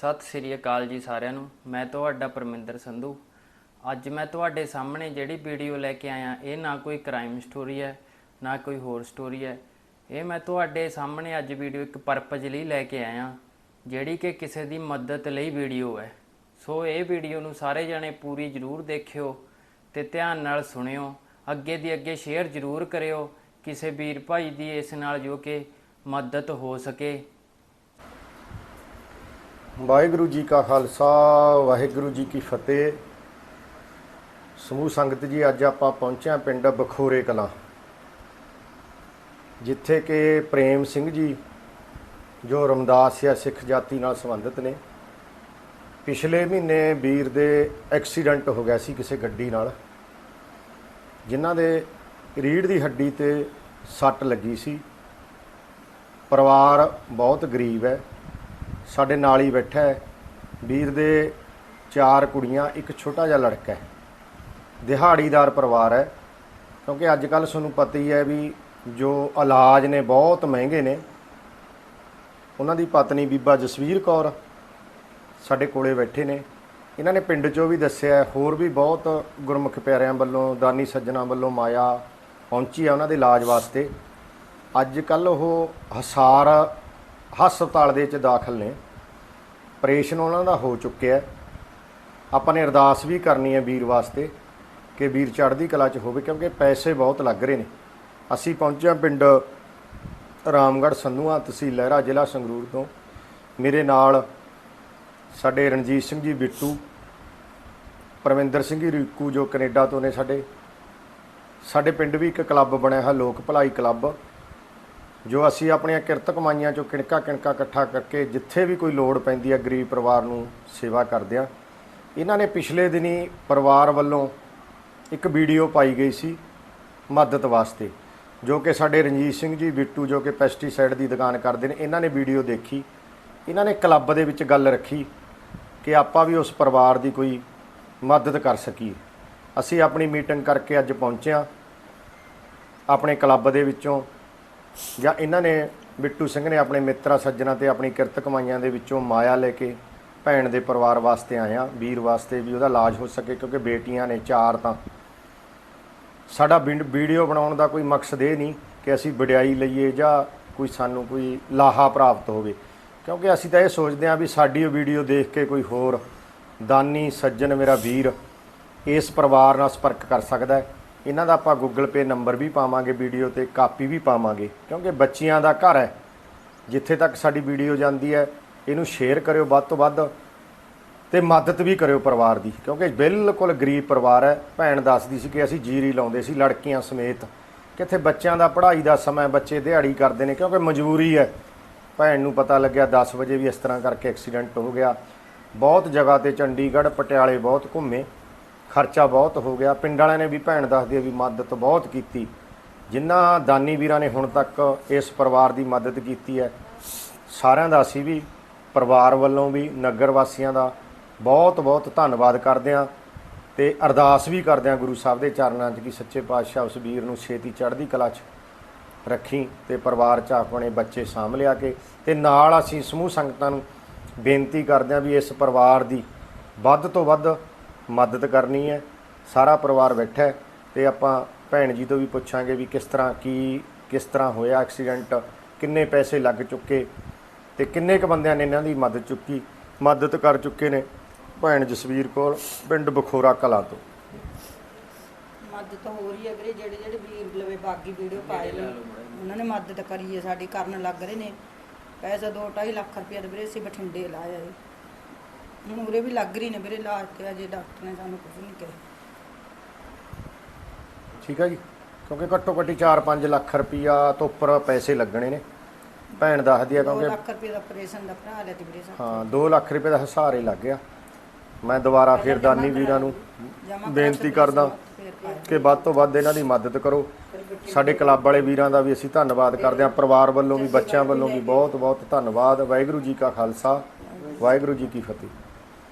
ਸਤਿ ਸ੍ਰੀ ਅਕਾਲ ਜੀ ਸਾਰਿਆਂ ਨੂੰ। ਮੈਂ ਤੁਹਾਡਾ ਪਰਮਿੰਦਰ ਸੰਧੂ। ਅੱਜ ਮੈਂ ਤੁਹਾਡੇ ਸਾਹਮਣੇ ਜਿਹੜੀ ਵੀਡੀਓ ਲੈ ਕੇ ਆਇਆ, ਇਹ ਨਾ ਕੋਈ ਕ੍ਰਾਈਮ ਸਟੋਰੀ ਹੈ, ਨਾ ਕੋਈ ਹੋਰ ਸਟੋਰੀ ਹੈ। ਇਹ ਮੈਂ ਤੁਹਾਡੇ ਸਾਹਮਣੇ ਅੱਜ ਵੀਡੀਓ ਇੱਕ ਪਰਪਸ ਲਈ ਲੈ ਕੇ ਆਇਆ, ਜਿਹੜੀ ਕਿ ਕਿਸੇ ਦੀ ਮਦਦ ਲਈ ਵੀਡੀਓ ਹੈ। ਸੋ ਇਹ ਵੀਡੀਓ ਨੂੰ ਸਾਰੇ ਜਣੇ ਪੂਰੀ ਜ਼ਰੂਰ ਦੇਖਿਓ ਤੇ ਧਿਆਨ ਨਾਲ ਸੁਣਿਓ। ਅੱਗੇ ਦੀ ਅੱਗੇ ਸ਼ੇਅਰ ਜ਼ਰੂਰ ਕਰਿਓ, ਕਿਸੇ ਵੀਰ ਭਾਈ ਦੀ ਇਸ ਨਾਲ ਜੋ ਕਿ ਮਦਦ ਹੋ ਸਕੇ। ਵਾਹਿਗੁਰੂ ਜੀ ਕਾ ਖਾਲਸਾ, ਵਾਹਿਗੁਰੂ ਜੀ ਕੀ ਫਤਿਹ। ਸਮੂਹ ਸੰਗਤ ਜੀ, ਅੱਜ ਆਪਾਂ ਪਹੁੰਚੇ ਹਾਂ ਪਿੰਡ ਬਖੋਰੇ ਕਲਾਂ, ਜਿੱਥੇ ਕਿ ਪ੍ਰੇਮ ਸਿੰਘ ਜੀ, ਜੋ ਰਮਦਾਸ ਜਾਂ ਸਿੱਖ ਜਾਤੀ ਨਾਲ ਸੰਬੰਧਿਤ ਨੇ, ਪਿਛਲੇ ਮਹੀਨੇ ਵੀਰ ਦੇ ਐਕਸੀਡੈਂਟ ਹੋ ਗਿਆ ਸੀ ਕਿਸੇ ਗੱਡੀ ਨਾਲ, ਜਿਨ੍ਹਾਂ ਦੇ ਰੀੜ ਦੀ ਹੱਡੀ ਤੇ ਸੱਟ ਲੱਗੀ ਸੀ। ਪਰਿਵਾਰ ਬਹੁਤ ਗਰੀਬ ਹੈ। ਸਾਡੇ ਨਾਲ ਹੀ ਬੈਠਾ ਹੈ। ਵੀਰ ਦੇ ਚਾਰ ਕੁੜੀਆਂ, ਇੱਕ ਛੋਟਾ ਜਿਹਾ ਲੜਕਾ ਹੈ। ਦਿਹਾੜੀਦਾਰ ਪਰਿਵਾਰ ਹੈ। ਕਿਉਂਕਿ ਅੱਜ ਕੱਲ ਤੁਹਾਨੂੰ ਪਤਾ ਹੀ ਹੈ ਵੀ ਜੋ ਇਲਾਜ ਨੇ, ਬਹੁਤ ਮਹਿੰਗੇ ਨੇ। ਉਹਨਾਂ ਦੀ ਪਤਨੀ ਬੀਬਾ ਜਸਵੀਰ ਕੌਰ ਸਾਡੇ ਕੋਲੇ ਬੈਠੇ ਨੇ। ਇਹਨਾਂ ਨੇ ਪਿੰਡ 'ਚੋਂ ਵੀ ਦੱਸਿਆ ਹੋਰ ਵੀ ਬਹੁਤ ਗੁਰਮੁਖ ਪਿਆਰਿਆਂ ਵੱਲੋਂ, ਦਾਨੀ ਸੱਜਣਾ ਵੱਲੋਂ ਮਾਇਆ ਪਹੁੰਚੀ ਹੈ ਉਹਨਾਂ ਦੇ ਇਲਾਜ ਵਾਸਤੇ। ਅੱਜ ਕੱਲ ਉਹ ਹਸਾਰ ਹਸਪਤਾਲ ਦੇ ਵਿੱਚ ਦਾਖਲ ਨੇ। ਆਪਰੇਸ਼ਨ ਉਹਨਾਂ ਦਾ ਹੋ ਚੁੱਕਿਆ ਆਪਾਂ ਨੇ ਅਰਦਾਸ ਵੀ ਕਰਨੀ ਹੈ ਵੀਰ ਵਾਸਤੇ ਕਿ ਵੀਰ ਚੜ੍ਹਦੀ ਕਲਾ 'ਚ ਹੋਵੇ, ਕਿਉਂਕਿ ਪੈਸੇ ਬਹੁਤ ਲੱਗ ਰਹੇ ਨੇ। ਅਸੀਂ ਪਹੁੰਚੇ ਹਾਂ ਪਿੰਡ ਰਾਮਗੜ੍ਹ ਸੰਧੂਆ ਤਹਿਸੀਲ ਲਹਿਰਾ ਜ਼ਿਲ੍ਹਾ ਸੰਗਰੂਰ ਤੋਂ। ਮੇਰੇ ਨਾਲ ਸਾਡੇ ਰਣਜੀਤ ਸਿੰਘ ਜੀ ਬਿੱਟੂ, ਪਰਮਿੰਦਰ ਸਿੰਘ ਜੀ ਰੀਕੂ ਜੋ ਕੈਨੇਡਾ ਤੋਂ ਨੇ ਸਾਡੇ। ਸਾਡੇ ਪਿੰਡ ਵੀ ਇੱਕ ਕਲੱਬ ਬਣਿਆ ਹੈ, ਲੋਕ ਭਲਾਈ ਕਲੱਬ। ਜੋ ਅਸੀਂ ਆਪਣੀਆਂ ਕਿਰਤ ਕਮਾਈਆਂ ਚੋਂ ਕਿਣਕਾ ਕਿਣਕਾ ਇਕੱਠਾ ਕਰਕੇ ਜਿੱਥੇ ਵੀ ਕੋਈ ਲੋੜ ਪੈਂਦੀ ਹੈ ਗਰੀਬ ਪਰਿਵਾਰ ਨੂੰ ਸੇਵਾ ਕਰਦੇ ਆ। ਇਹਨਾਂ ਨੇ ਪਿਛਲੇ ਦਿਨੀ ਪਰਿਵਾਰ ਵੱਲੋਂ ਇੱਕ ਵੀਡੀਓ ਪਾਈ ਗਈ ਸੀ ਮਦਦ ਵਾਸਤੇ, ਜੋ ਕਿ ਸਾਡੇ ਰਣਜੀਤ ਸਿੰਘ ਜੀ, ਬਿੱਟੂ ਜੋ ਕਿ ਪੈਸਟੀਸਾਈਡ ਦੀ ਦੁਕਾਨ ਕਰਦੇ ਨੇ, ਇਹਨਾਂ ਨੇ ਵੀਡੀਓ ਦੇਖੀ। ਇਹਨਾਂ ਨੇ ਕਲੱਬ ਦੇ ਵਿੱਚ ਗੱਲ ਰੱਖੀ ਕਿ ਆਪਾਂ ਵੀ ਉਸ ਪਰਿਵਾਰ ਦੀ ਕੋਈ ਮਦਦ ਕਰ ਸਕੀਏ। ਅਸੀਂ ਆਪਣੀ ਮੀਟਿੰਗ ਕਰਕੇ ਅੱਜ ਪਹੁੰਚੇ ਹਾਂ। ਆਪਣੇ ਕਲੱਬ ਦੇ ਵਿੱਚੋਂ ਜਾਂ ਇਹਨਾਂ ਨੇ ਬਿੱਟੂ ਸਿੰਘ ਨੇ ਆਪਣੇ ਮਿੱਤਰਾਂ ਸੱਜਣਾ ਤੇ ਆਪਣੀ ਕਿਰਤ ਕਮਾਈਆਂ ਦੇ ਵਿੱਚੋਂ ਮਾਇਆ ਲੈ ਕੇ ਭੈਣ ਦੇ ਪਰਿਵਾਰ ਵਾਸਤੇ ਆਇਆ, ਵੀਰ ਵਾਸਤੇ ਵੀ ਉਹਦਾ ਇਲਾਜ ਹੋ ਸਕੇ ਕਿਉਂਕਿ ਬੇਟੀਆਂ ਨੇ ਚਾਰ ਤਾਂ। ਸਾਡਾ ਵੀਡ- ਵੀਡੀਓ ਬਣਾਉਣ ਦਾ ਕੋਈ ਮਕਸਦ ਇਹ ਨਹੀਂ ਕਿ ਅਸੀਂ ਵਡਿਆਈ ਲਈਏ ਜਾਂ ਕੋਈ ਸਾਨੂੰ ਕੋਈ ਲਾਹਾ ਪ੍ਰਾਪਤ ਹੋਵੇ। ਕਿਉਂਕਿ ਅਸੀਂ ਤਾਂ ਇਹ ਸੋਚਦੇ ਹਾਂ ਵੀ ਸਾਡੀ ਉਹ ਵੀਡੀਓ ਦੇਖ ਕੇ ਕੋਈ ਹੋਰ ਦਾਨੀ ਸੱਜਣ ਮੇਰਾ ਵੀਰ ਇਸ ਪਰਿਵਾਰ ਨਾਲ ਸੰਪਰਕ ਕਰ ਸਕਦਾ ਹੈ। ਇਹਨਾਂ ਦਾ ਆਪਾਂ ਗੂਗਲ ਪੇ ਨੰਬਰ ਵੀ ਪਾਵਾਂਗੇ ਵੀਡੀਓ ਤੇ ਕਾਪੀ ਵੀ ਪਾਵਾਂਗੇ। ਕਿਉਂਕਿ ਬੱਚਿਆਂ ਦਾ ਘਰ ਹੈ, ਜਿੱਥੇ ਤੱਕ ਸਾਡੀ ਵੀਡੀਓ ਜਾਂਦੀ ਹੈ, ਇਹਨੂੰ ਸ਼ੇਅਰ ਕਰਿਓ ਵੱਧ ਤੋਂ ਵੱਧ ਤੇ ਮਦਦ ਵੀ ਕਰਿਓ ਪਰਿਵਾਰ ਦੀ। ਕਿਉਂਕਿ ਬਿਲਕੁਲ ਗਰੀਬ ਪਰਿਵਾਰ ਹੈ, ਭੈਣ ਦੱਸਦੀ ਸੀ ਕਿ ਅਸੀਂ ਜੀਰੀ ਲਾਉਂਦੇ ਸੀ ਲੜਕੀਆਂ ਸਮੇਤ। ਕਿੱਥੇ ਬੱਚਿਆਂ ਦਾ ਪੜ੍ਹਾਈ ਦਾ ਸਮਾਂ ਬੱਚੇ ਦਿਹਾੜੀ ਕਰਦੇ ਨੇ, ਕਿਉਂਕਿ ਮਜਬੂਰੀ ਹੈ। ਭੈਣ ਨੂੰ ਪਤਾ ਲੱਗਿਆ 10 ਵਜੇ ਵੀ ਇਸ ਤਰ੍ਹਾਂ ਕਰਕੇ ਐਕਸੀਡੈਂਟ ਹੋ ਗਿਆ। ਬਹੁਤ ਜਗ੍ਹਾ ਤੇ ਚੰਡੀਗੜ੍ਹ, ਪਟਿਆਲੇ ਬਹੁਤ ਘੁੰਮੇ। ਖਰਚਾ ਬਹੁਤ ਹੋ ਗਿਆ। ਪਿੰਡ ਵਾਲਿਆਂ ਨੇ ਵੀ ਭੈਣ ਦੱਸਦੀ ਹੈ ਵੀ ਮਦਦ ਬਹੁਤ ਕੀਤੀ। ਜਿਨ੍ਹਾਂ ਦਾਨੀ ਵੀਰਾਂ ਨੇ ਹੁਣ ਤੱਕ ਇਸ ਪਰਿਵਾਰ ਦੀ ਮਦਦ ਕੀਤੀ ਹੈ, ਸਾਰਿਆਂ ਦਾ ਅਸੀਂ ਵੀ, ਪਰਿਵਾਰ ਵੱਲੋਂ ਵੀ, ਨਗਰ ਵਾਸੀਆਂ ਦਾ ਬਹੁਤ ਬਹੁਤ ਧੰਨਵਾਦ ਕਰਦੇ ਹਾਂ ਤੇ ਅਰਦਾਸ ਵੀ ਕਰਦੇ ਹਾਂ ਗੁਰੂ ਸਾਹਿਬ ਦੇ ਚਰਨਾਂ 'ਚ ਕਿ ਸੱਚੇ ਪਾਤਸ਼ਾਹ ਉਸ ਵੀਰ ਨੂੰ ਛੇਤੀ ਚੜ੍ਹਦੀ ਕਲਾ 'ਚ ਰੱਖੀ ਤੇ ਪਰਿਵਾਰ 'ਚ ਆਪਣੇ ਬੱਚੇ ਸਾਂਭ ਲਿਆ ਕੇ ਤੇ ਨਾਲ ਅਸੀਂ ਸਮੂਹ ਸੰਗਤਾਂ ਨੂੰ ਬੇਨਤੀ ਕਰਦੇ ਹਾਂ ਵੀ ਇਸ ਪਰਿਵਾਰ ਦੀ ਵੱਧ ਤੋਂ ਵੱਧ ਮਦਦ ਕਰਨੀ ਹੈ, ਸਾਰਾ ਪਰਿਵਾਰ ਬੈਠਾ ਹੈ ਤੇ ਆਪਾਂ ਭੈਣ ਜੀ ਤੋਂ ਵੀ ਪੁੱਛਾਂਗੇ ਵੀ ਕਿਸ ਤਰ੍ਹਾਂ ਕੀ, ਕਿਸ ਤਰ੍ਹਾਂ ਹੋਇਆ ਐਕਸੀਡੈਂਟ, ਕਿੰਨੇ ਪੈਸੇ ਲੱਗ ਚੁੱਕੇ ਤੇ ਕਿੰਨੇ ਕ ਬੰਦਿਆਂ ਨੇ ਇਹਨਾਂ ਦੀ ਮਦਦ ਚੁੱਕੀ, ਮਦਦ ਕਰ ਚੁੱਕੇ ਨੇ ਭੈਣ ਜਸਵੀਰ ਕੌਰ ਪਿੰਡ ਬਖੋਰਾ ਕਲਾ ਤੋਂ। ਮਦਦ ਹੋ ਰਹੀ ਹੈ ਵੀਰੇ, ਜਿਹੜੇ ਜਿਹੜੇ ਵੀਰ ਲਵੇ ਬਾਗੀ ਵੀਡੀਓ ਪਾਏ ਨੇ, ਉਹਨਾਂ ਨੇ ਮਦਦ ਕਰੀ ਹੈ, ਸਾਡੀ ਕਰਨ ਲੱਗ ਰਹੇ ਨੇ। ਪੈਸਾ 2.5 ਲੱਖ ਰੁਪਏ ਵੀਰੇ ਅਸੀਂ ਬਠਿੰਡੇ ਲਾਇਆ ਹੈ। ਉਰੇ ਵੀ ਲੱਗ ਰਹੀ ਨੇ ਵੀਰੇ ਇਲਾਜ ਤੇ ਅਜੇ ਡਾਕਟਰ ਨੇ ਸਾਨੂੰ ਕੁਝ ਨਹੀਂ ਕਿਹਾ। ਠੀਕ ਹੈ ਜੀ। ਕਿਉਂਕਿ ਘੱਟੋ ਘੱਟੀ 4-5 ਲੱਖ ਰੁਪਈਆ ਤੋਂ ਉੱਪਰ ਪੈਸੇ ਲੱਗਣੇ ਨੇ। ਭੈਣ ਦੱਸਦੀ ਆ 2 ਕਿਉਂਕਿ ਲੱਖ ਰੁਪਏ ਦਾ ਆਪਰੇਸ਼ਨ ਦਾ ਭਰਾ ਲਿਆ ਤੇ ਵੀਰੇ ਸਾਡੇ ਹਾਂ 2 ਲੱਖ ਰੁਪਏ ਦਾ ਹਸਾਰੇ ਲੱਗ ਗਿਆ। ਮੈਂ ਦੁਬਾਰਾ ਫਿਰ ਦਾਨੀ ਵੀਰਾਂ ਨੂੰ ਬੇਨਤੀ ਕਰਾ ਕਰਦਾ। ਕਿ ਵੱਧ ਤੋਂ ਵੱਧ ਇਹਨਾਂ ਦੀ ਮਦਦ ਕਰੋ। ਸਾਡੇ ਕਲੱਬ ਵਾਲੇ ਵੀਰਾਂ ਦਾ ਵੀ ਅਸੀਂ ਧੰਨਵਾਦ ਕਰਦੇ ਹਾਂ। ਪਰਿਵਾਰ ਵੱਲੋਂ ਵੀ ਬੱਚਿਆਂ ਵੱਲੋਂ ਵੀ ਬਹੁਤ ਬਹੁਤ ਧੰਨਵਾਦ। ਵਾਹਿਗੁਰੂ ਜੀ ਕਾ ਖਾਲਸਾ ਵਾਹਿਗੁਰੂ ਜੀ ਕੀ ਫਤਿਹ।